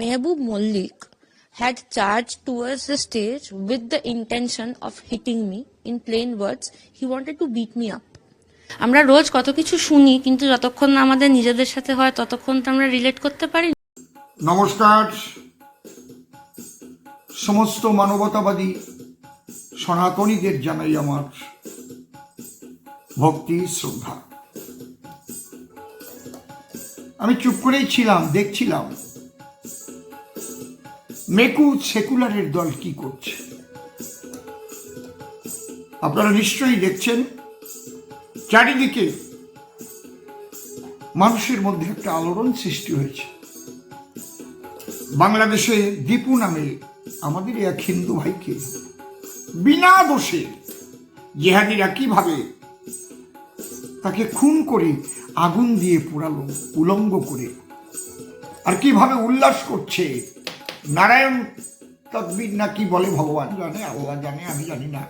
Mehboob Mollik had charged towards the stage with the intention of hitting me. In plain words, he wanted to beat me up. আমরা রোজ কত কিছু শুনি কিন্তু যতক্ষণ না আমাদের নিজেদের সাথে হয় ততক্ষণ তো আমরা রিলেট করতে পারি না। নমস্কার সমস্ত মানবতাবাদী সনাতনীদের জানাই আমার ভক্তি, শ্রদ্ধা। আমি চুপ করেই ছিলাম, দেখছিলাম মেকু সেকুলারের দল কি করছে। আপনারা নিশ্চয়ই দেখছেন, চারিদিকে মানুষের মধ্যে একটা আলোড়ন সৃষ্টি হয়েছে। বাংলাদেশে দীপু নামে আমাদের এক হিন্দু ভাইকে বিনা দোষে জেহাদিরা কীভাবে তাকে খুন করে আগুন দিয়ে পোড়ালো, উলঙ্গ করে? আর কীভাবে উল্লাস করছে? নারায়ণ তকবির না কি বলে ভগবান জানে, আল্লাহ জানে, আমি জানি না।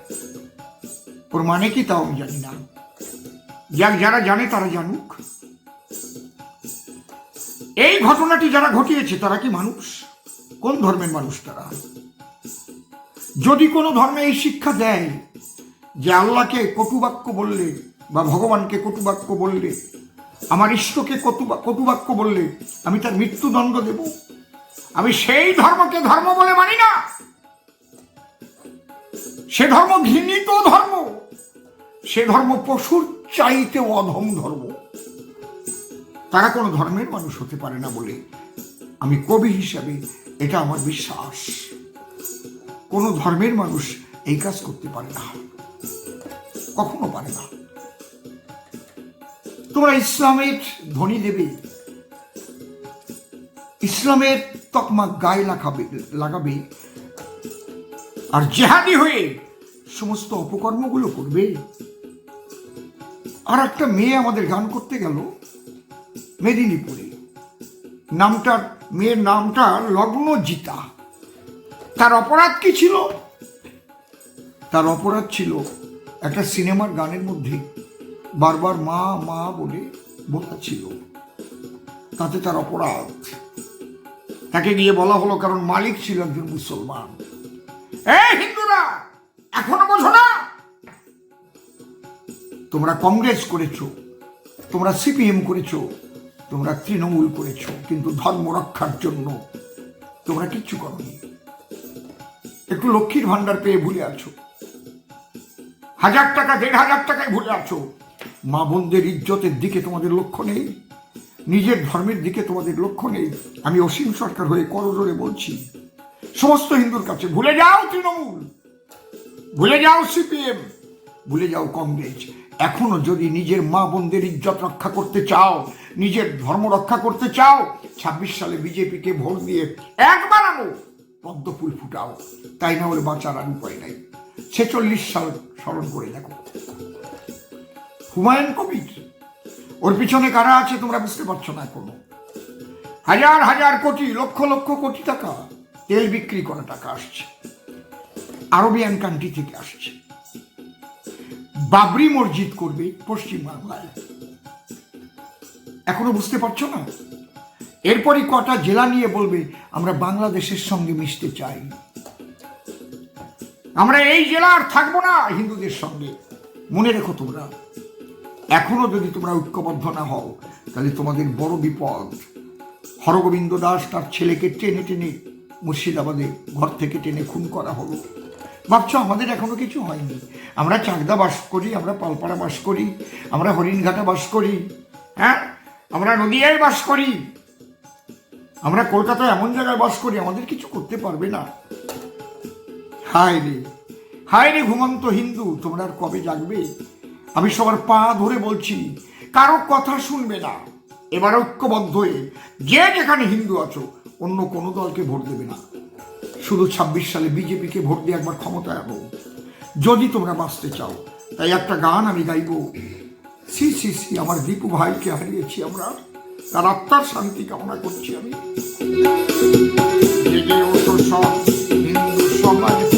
ওর মানে কি তাও আমি জানি না। যাক, যারা জানে তারা জানুক। এই ঘটনাটি যারা ঘটিয়েছে, তারা কি মানুষ? কোন ধর্মের মানুষ তারা? যদি কোনো ধর্মে এই শিক্ষা দেয় যে আল্লাহকে কটুবাক্য বললে বা ভগবানকে কটুবাক্য বললে, আমার ইষ্টকে কটুবা- কটুবাক্য বললে আমি তার মৃত্যুদণ্ড দেব। আমি সেই ধর্মকে ধর্ম বলে মানি না। সে ধর্ম ঘৃণিত ধর্ম। সে ধর্ম পশুর চাইতে অধম ধর্ম। তারা কোনো ধর্মের মানুষ হতে পারে না বলে আমি কবি হিসাবে এটা আমার বিশ্বাস। কোনো ধর্মের মানুষ এই কাজ করতে পারে না। কখনো পারে না। তোমরা ইসলামের ধ্বনি দেবে। ইসলামের তকমা গায়ে লাগাবে লাগাবে। আর জেহাদি হয়ে সমস্ত অপকর্মগুলো করবে। আর একটা মেয়ে আমাদের গান করতে গেল, মেদিনীপুরে। নামটার, মেয়ের নামটা লগ্নজিতা। তার অপরাধ কি ছিল? তার অপরাধ ছিল একটা সিনেমার গানের মধ্যে বারবার মা মা বলে বলা ছিল। তাতে তার অপরাধ। তাকে গিয়ে বলা হলো, কারণ মালিক ছিল একজন মুসলমান। হিন্দুরা, এখনও বোঝো না। তোমরা কংগ্রেস করেছ, তোমরা সিপিএম করেছ, তোমরা তৃণমূল করেছ, কিন্তু ধর্ম রক্ষার জন্য তোমরা কিচ্ছু করনি। একটু লক্ষ্মীর ভান্ডার পেয়ে ভুলে আছো। হাজার টাকা, দেড় হাজার টাকায় ভুলে আছো। মা বোনদের ইজ্জতের দিকে তোমাদের লক্ষ্য নেই। নিজের ধর্মের দিকে তোমাদের লক্ষ্য নেই। আমি অসীম সরকার হয়ে করজোরে বলছি। সমস্ত হিন্দুর কাছে ভুলে যাও তৃণমূল। ভুলে যাও সিপিএম। ভুলে যাও কংগ্রেস। এখনও যদি নিজের মা বোনদের ইজ্জত রক্ষা করতে চাও, নিজের ধর্ম রক্ষা করতে চাও, ছাব্বিশ সালে বিজেপিকে ভোট দিয়ে একবার আনো। পদ্ম ফুল ফুটাও। তাই না হলে বাঁচার আর উপায় নাই। ছেচল্লিশ সাল স্মরণ করে দেখো। হুমায়ুন কবির, ওর পিছনে কারা আছে তোমরা বুঝতে পারছ না এখনও? হাজার হাজার কোটি, লক্ষ লক্ষ কোটি টাকা, তেল বিক্রি করা টাকা আসছে। আরবিয়ান কান্ট্রি থেকে আসছে। বাবরি মসজিদ করবে পশ্চিম বাংলায়। এখনও বুঝতে পারছ না? এরপরই কটা জেলা নিয়ে বলবে, আমরা বাংলাদেশের সঙ্গে মিশতে চাই। আমরা এই জেলা আর থাকব না হিন্দুদের সঙ্গে। মনে রেখো তোমরা, এখনও যদি তোমরা ঐক্যবদ্ধ না হও, তাহলে তোমাদের বড় বিপদ। হরগোবিন্দ দাস তার ছেলেকে টেনে টেনে মুর্শিদাবাদে ঘর থেকে টেনে খুন করা হলো। ভাবছ আমাদের এখনও কিছু হয়নি? আমরা চাকদা বাস করি, আমরা পালপাড়া বাস করি, আমরা হরিণঘাটা বাস করি হ্যাঁ? আমরা নদিয়ায় বাস করি। আমরা কলকাতায় এমন জায়গায় বাস করি, আমাদের কিছু করতে পারবে না। হায় রে হায় রে ঘুমন্ত হিন্দু, তোমরা আর কবে জাগবে? আমি সবার পা ধরে বলছি, কারও কথা শুনবে না। এবার ঐক্যবদ্ধ হয়ে যে যেখানে হিন্দু আছো, অন্য কোনো দলকে ভোট দেবে না। শুধু ছাব্বিশ সালে বিজেপিকে ভোট দিয়ে একবার ক্ষমতায় আনো। যদি তোমরা বাঁচতে চাও, তাই একটা গান আমি গাইব। সি সি সি, আমার দীপু ভাইকে হারিয়েছি আমরা। তার আত্মার শান্তি কামনা করছি আমি। সব হিন্দু সমাজ।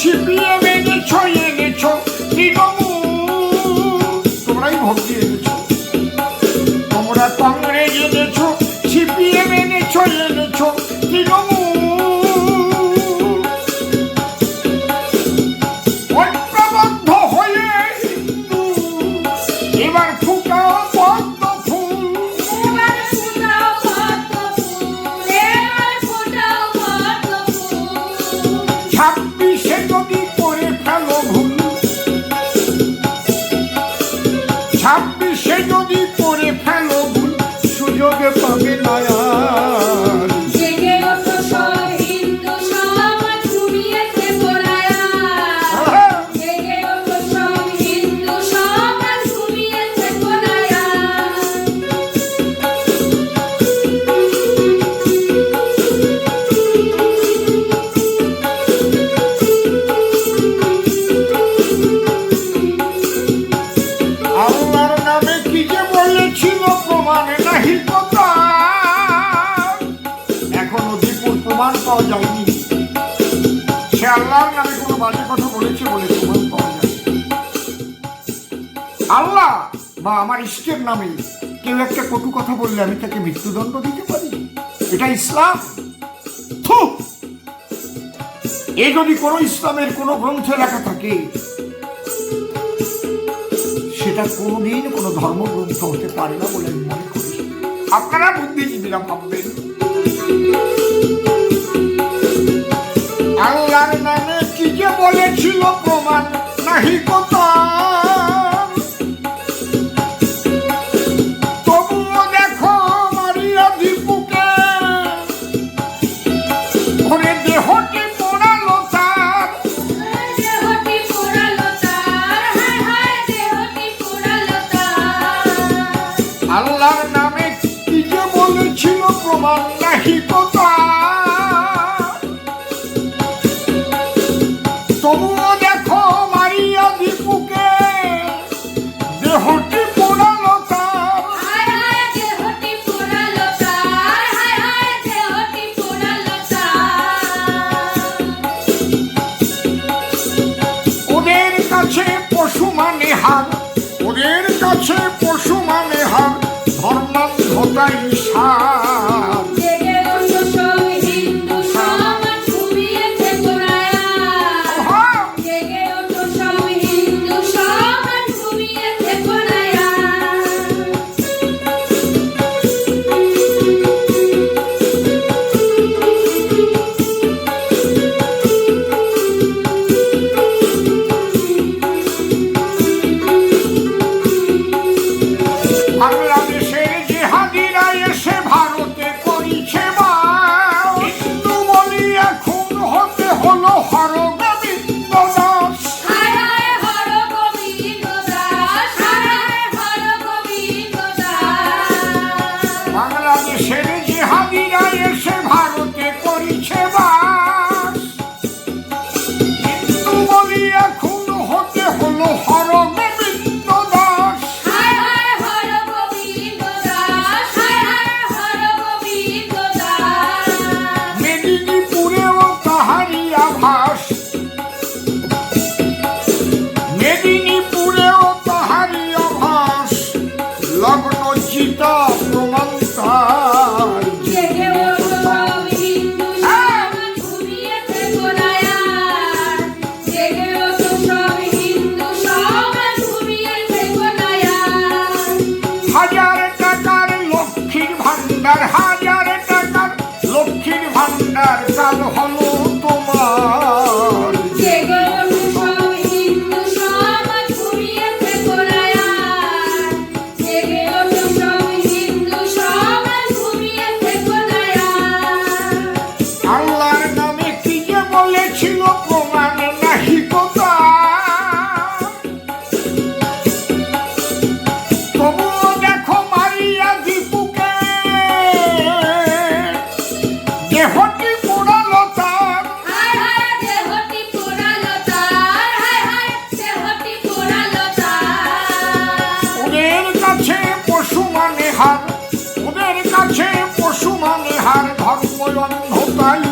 সিপিএম এনেছ এনেছ তৃণমূল তোমরাই ভোট দিয়ে এনেছ। তোমরা কংগ্রেস এনেছ। পাবে না আর। জেগে ওঠো পাওয়া যায়নি। নামে কোনো বাজে কথা বলেছে বলে প্রমাণ পাওয়া যায় আল্লাহ বা আমার ইষ্টের নামে কেউ একটা কটু কথা বললে আমি তাকে মৃত্যুদণ্ড দিতে পারি? এটা ইসলাম? এ যদি কোনো ইসলামের কোনো গ্রন্থে লেখা থাকে, সেটা কোনোদিন কোনো ধর্মগ্রন্থ হতে পারে না বলে আমি মনে করি। আপনারা বুদ্ধিজীবীরা ভাববেন। আল্লাহর নামে কি যে বলেছিল প্রমাণ নাহি কথা তবুও দেখো মারিয়া দীপুকে। ঘুরে দেহটি পোড়ালো তার। আল্লাহর নামে কি যে বলেছিল প্রমাণ নাহি কথা কাছে পশু দেহটি পোড়ালো তার ওদের কাছে পশু মানে হার ওদের কাছে পশু মানে হার ধর্ম অন্ধতাই